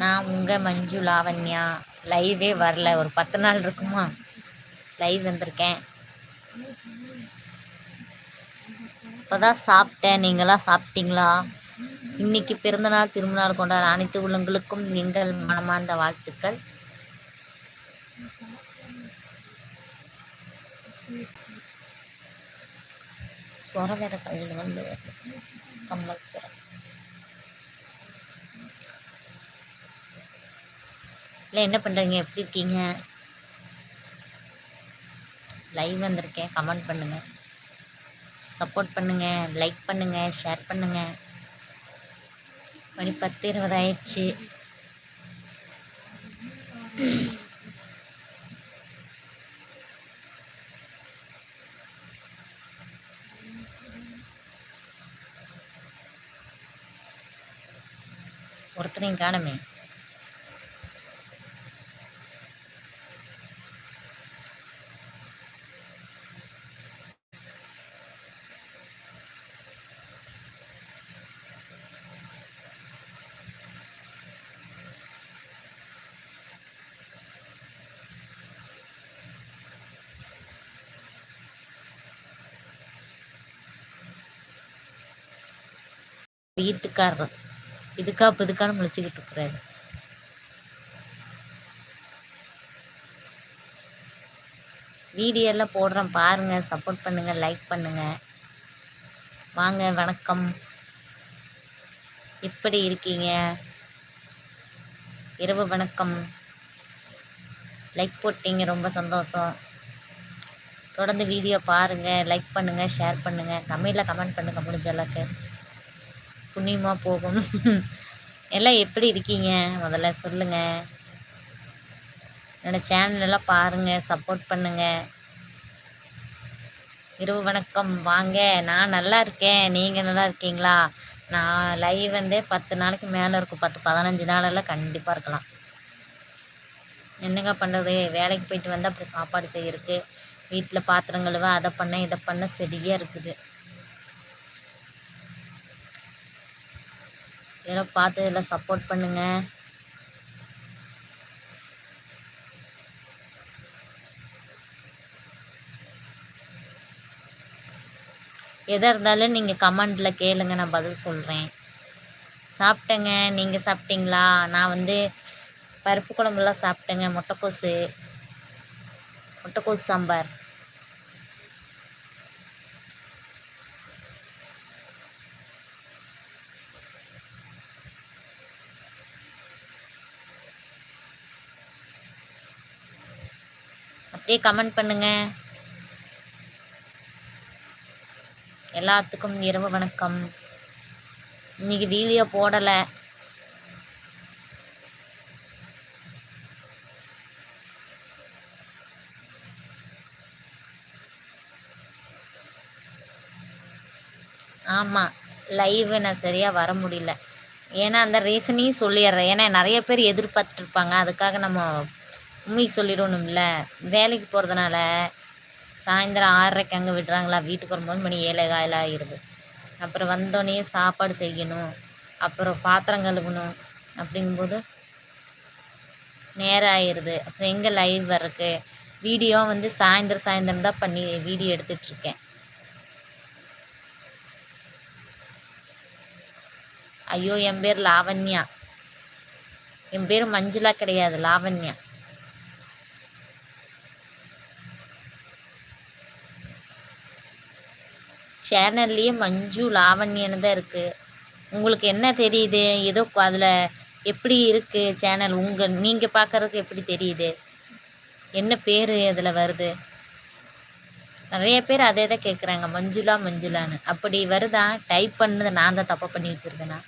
நான் உங்கள் மஞ்சு லாவண்யா. லைவே வரல. ஒரு பத்து நாள் இருக்குமா? லைவ் வந்திருக்கேன். இப்போதான் சாப்பிட்டேன். நீங்களாம் சாப்பிட்டீங்களா? இன்னைக்கு பிறந்தநாள் திருமணம் கொண்டாட அனைத்து உள்ளங்களுக்கும் எங்கள் மனமார்ந்த வாழ்த்துக்கள். சொர வேற கையில் வந்து கம்மல் சொரம் இல்லை என்ன பண்ணுறீங்க எப்படி இருக்கீங்க? லைவ் வந்திருக்கேன். கமெண்ட் பண்ணுங்கள் சப்போர்ட் பண்ணுங்கள் லைக் பண்ணுங்கள் ஷேர் பண்ணுங்கள் மணி பத்து இருபதாயிடுச்சு ஒருத்தரையும் காணமே. வீட்டுக்காரர். இதுக்கா இதுக்கான முழிச்சுக்கிட்டு இருக்கிறாரு. வீடியோ எல்லாம் போடுறேன். பாருங்க சப்போர்ட் பண்ணுங்க லைக் பண்ணுங்க. வாங்க வணக்கம். எப்படி இருக்கீங்க. இரவு வணக்கம். லைக் போட்டீங்க ரொம்ப சந்தோஷம். தொடர்ந்து வீடியோ பாருங்கள் லைக் பண்ணுங்கள் ஷேர் பண்ணுங்கள் தமிழில் கமெண்ட் பண்ணுங்கள் முடிஞ்ச அளவுக்கு. புண்ணியமாக போகும். எல்லாம் எப்படி இருக்கீங்க? முதல்ல சொல்லுங்கள் என்னோடய சேனலெல்லாம் பாருங்கள் சப்போர்ட் பண்ணுங்கள் இரவு வணக்கம். வாங்க நான் நல்லா இருக்கேன். நீங்கள் நல்லா இருக்கீங்களா? நான் லைவ் வந்து பத்து நாளைக்கு மேலே இருக்கும். பத்து பதினஞ்சு நாளெல்லாம் கண்டிப்பாக இருக்கலாம். என்னங்க பண்ணுறது வேலைக்கு போயிட்டு வந்து அப்புறம் சாப்பாடு செய்யறதுக்கு வீட்டில் பாத்திரம் கழுவ அதை பண்ண இதை பண்ண சரியாக இருக்குது. இதெல்லாம் பார்த்து இதெல்லாம் சப்போர்ட் பண்ணுங்க. எதாக இருந்தாலும் நீங்கள் கமெண்டில் கேளுங்க நான் பதில் சொல்கிறேன் சாப்பிட்டேங்க. நீங்கள் சாப்பிட்டீங்களா? நான் வந்து பருப்பு குழம்புலாம் சாப்பிட்டேங்க. முட்டைக்கோசு. முட்டைக்கோசு சாம்பார். அப்படியே கமெண்ட் பண்ணுங்க. எல்லாத்துக்கும் இரவு வணக்கம். இன்னைக்கு வீடியோ போடலை. ஆமாம் லைவ் நான் சரியாக வர முடியல. ஏன்னா அந்த ரீசனையும் சொல்லிடுறேன். ஏன்னா நிறைய பேர் எதிர்பார்த்துட்ருப்பாங்க அதுக்காக நம்ம உண்மை சொல்லிடணும்ல. வேலைக்கு போகிறதுனால சாயந்தரம் ஆறரைக்கு அங்கே விடுறாங்களா? வீட்டுக்கு வரும்போது மணி ஏழை காயில் ஆகிடுது அப்புறம் வந்தோடனே சாப்பாடு செய்யணும். அப்புறம் பாத்திரம் கழுவணும். அப்படிங்கும்போது நேரம் ஆயிடுது அப்புறம் எங்கே லைவ் வர்றக்கு வீடியோ வந்து சாயந்தரம் சாயந்தரம் தான் பண்ணி வீடியோ எடுத்துட்ருக்கேன் ஐயோ என் பேர் லாவண்யா. என் பேர் மஞ்சுளா கிடையாது லாவண்யா. சேனல்லையே மஞ்சு லாவண்யன்னு தான் இருக்குது உங்களுக்கு என்ன தெரியுது? ஏதோ அதில் எப்படி இருக்குது சேனல்? உங்கள் நீங்கள் பார்க்குறதுக்கு எப்படி தெரியுது? என்ன பேர் அதில் வருது? நிறைய பேர் அதே தான் கேட்குறாங்க மஞ்சுளா மஞ்சுளான்னு. அப்படி வருதா? டைப் பண்ணது நான் தான் தப்பாக பண்ணி வச்சுருக்கேனா?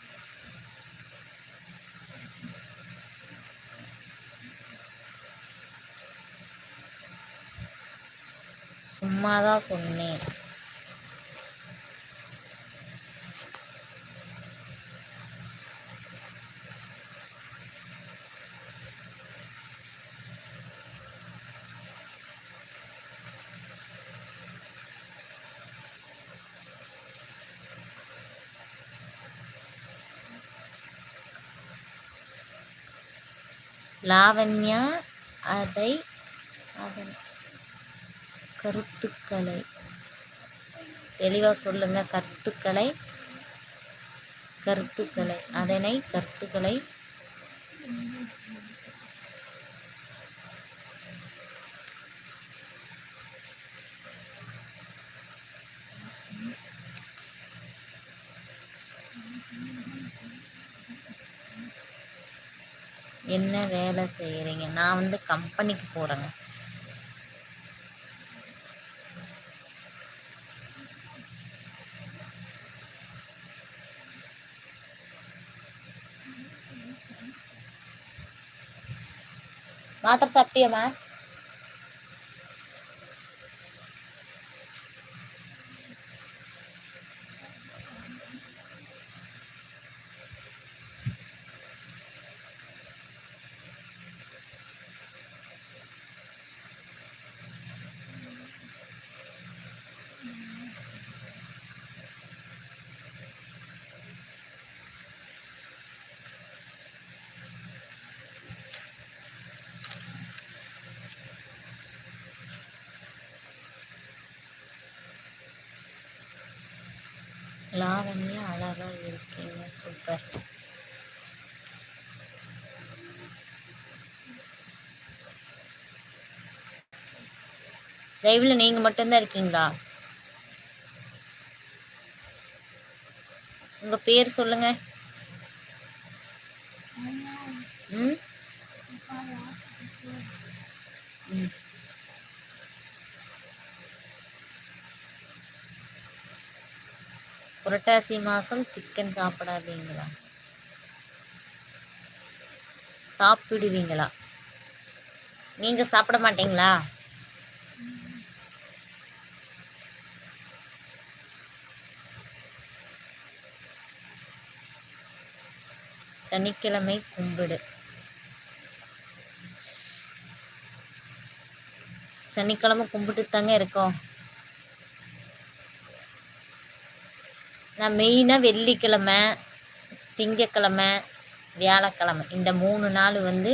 சும்மா தான் சொன்னேன். லாவண்யா அதை அதன் கருத்துக்களை. தெளிவாக சொல்லுங்க. கருத்துக்களை கருத்துக்களை அதனை கருத்துக்களை என்ன வேலை செய்கிறீங்க நான் வந்து கம்பெனிக்கு போகிறேங்க மாத்திரை சாப்பிட்டியாம்மா? லாவண்யா அழகா இருக்கீங்க. சூப்பர். லைவ்ல நீங்க மட்டும்தான் இருக்கீங்களா? உங்க பேர் சொல்லுங்க. புரட்டாசி மாதம் சிக்கன் சாப்பிடாதீங்களா? சாப்பிடுவீங்களா? நீங்கள் சாப்பிட மாட்டீங்களா? சனிக்கிழமை கும்பிடு. சனிக்கிழமை கும்பிட்டு தாங்க இருக்கோம். நான் மெயினாக வெள்ளிக்கிழமை திங்கக்கிழமை வியாழக்கிழமை. இந்த மூணு நாள் வந்து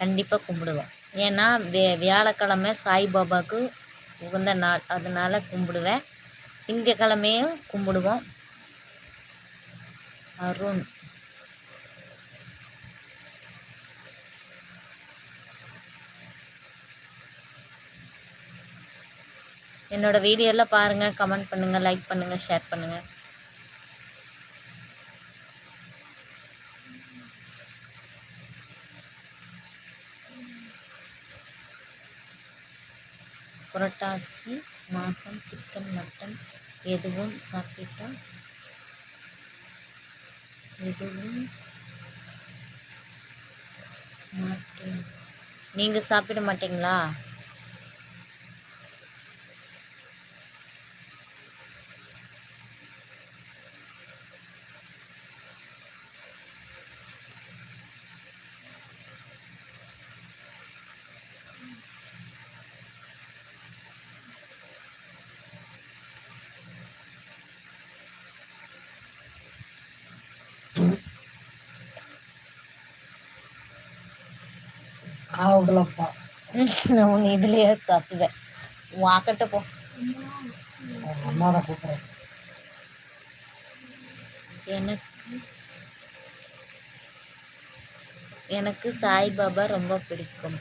கண்டிப்பாக கும்பிடுவோம் ஏன்னா வே வியாழக்கிழமை சாய்பாபாவுக்கு உகந்த நாள். அதனால் கும்பிடுவேன். திங்கக்கிழமையும் கும்பிடுவோம். அருண். என்னோட வீடியோலாம் பாருங்கள் கமெண்ட் பண்ணுங்கள் லைக் பண்ணுங்கள் ஷேர் பண்ணுங்கள் புரட்டாசி மாதம் சிக்கன் மட்டன் எதுவும் சாப்பிட்டா? எதுவும் மாட்டேன். நீங்கள் சாப்பிட மாட்டீங்களா? ஆகலப்பா உன் இதுலயே சாப்பிடுவேன் வாக்கட்ட போ. அம்மா தான் கூப்பிட்றேன் எனக்கு எனக்கு சாய்பாபா ரொம்ப பிடிக்கும்.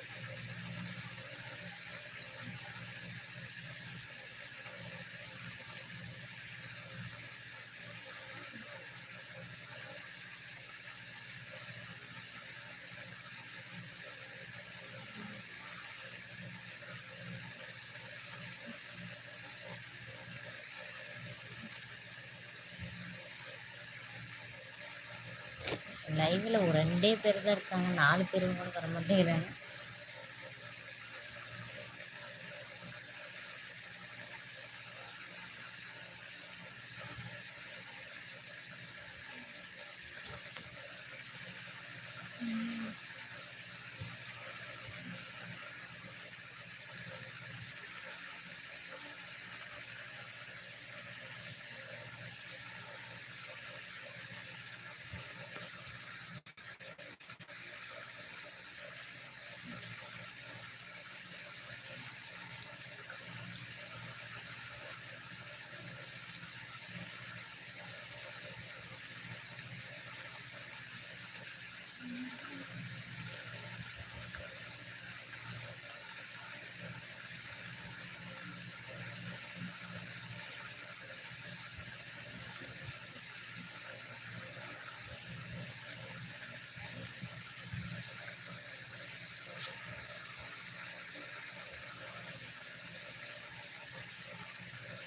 லைவ்ல ஒரு ரெண்டே பேர் தான் இருக்காங்க. நாலு பேர் கூட வர மாட்டேங்கிறாங்க.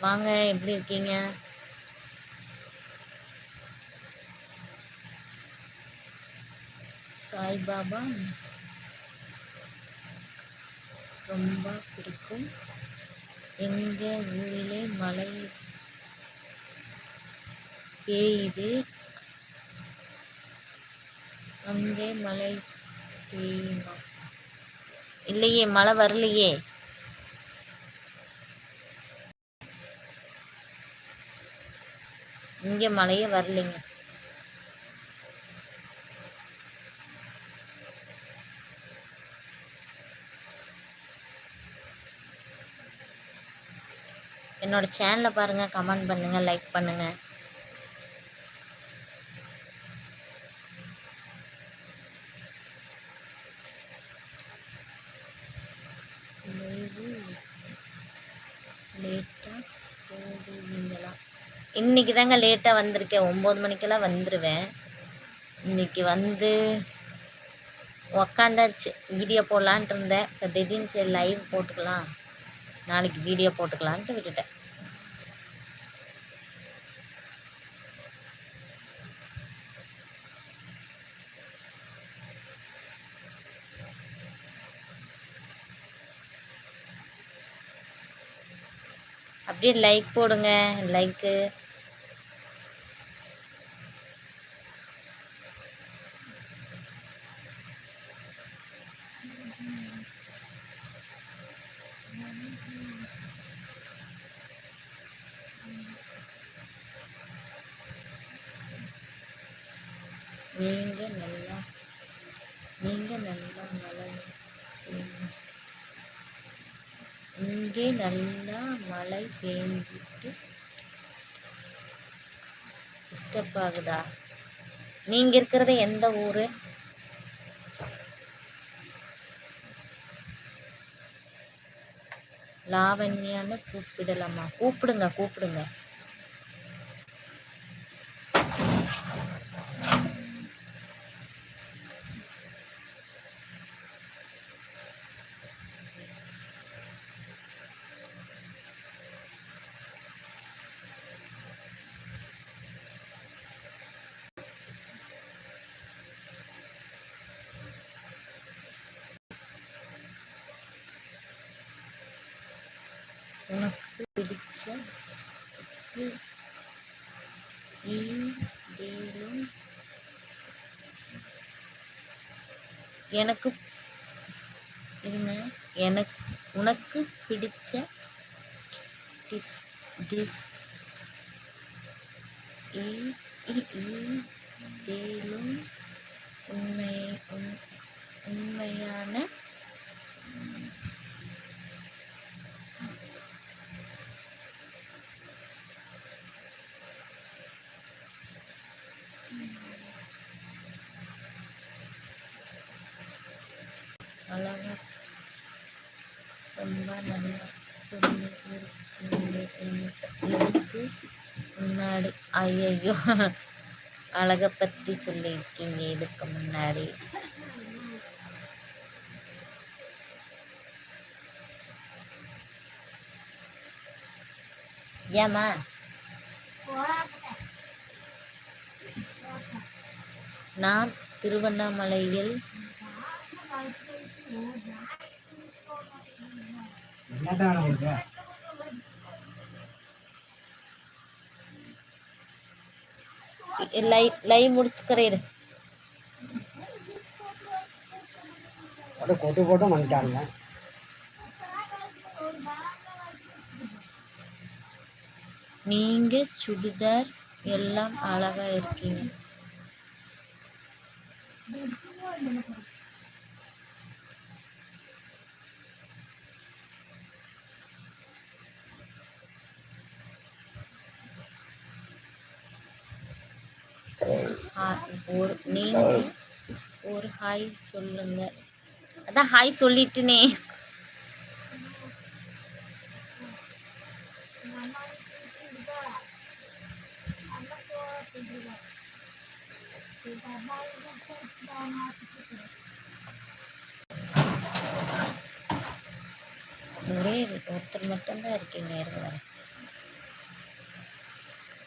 வாங்க எப்படி இருக்கீங்க? சாய்பாபா ரொம்ப பிடிக்கும். எங்க ஊரிலே மழை பெய்யுது. அங்கே மழை பெய்யுமா? இல்லையே மழை வரலையே. இங்கே மழையே வரலைங்க. என்னோட சேனலை பாருங்கள் கமெண்ட் பண்ணுங்கள் லைக் பண்ணுங்கள் லேட்டாக போடுவீங்களா இன்றைக்கி தாங்க லேட்டாக வந்திருக்கேன். ஒம்பது மணிக்கெல்லாம் வந்துடுவேன் இன்னைக்கு வந்து உக்காந்தாச்சு. வீடியோ போடலான்ட்டு இருந்தேன். இப்போ திடீர்னு சரி லைவ் போட்டுக்கலாம். நாளைக்கு வீடியோ போட்டுக்கலான்ட்டு விட்டுட்டேன். அப்படியே லைக் போடுங்க. லைக்கு நீங்க நல்லா நீங்க நல்லா மழை இங்கே நல்லா மழை பெஞ்சிட்டு டிஸ்டர்ப் ஆகுதா? நீங்க இருக்கிறது எந்த ஊரு? லாவண்யான்னு கூப்பிடலாமா? கூப்பிடுங்க கூப்பிடுங்க உனக்கு பிடிச்ச எனக்கு இருங்க. எனக்கு உனக்கு பிடிச்ச டிஸ் டிஸ். ஈ- உண்மை உண்- உண்மையான அழகா ரொம்ப நல்லா சொல்லி இருக்கீங்க இதுக்கு ஐயோ ஐயையோ. அழகை பற்றி சொல்லியிருக்கீங்க இதுக்கு முன்னாடி. ஏம்மா? நான் திருவண்ணாமலையில் என்னதான் லைவ் லைவ் முடிச்சுக்கிறேன் இரு. அப்படியே கொட்டு போட்டு வந்துட்டாங்க நீங்க சுடிதார் எல்லாம் அழகா இருக்கீங்க ஒரு நீங்க ஒரு ஹாய் சொல்லுங்க. அதான் ஹாய் சொல்லிட்டுனே. ஒரே ஒருத்தர் மட்டும்தான் இருக்கீங்க இருங்க வரேன்